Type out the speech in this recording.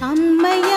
அம்மையே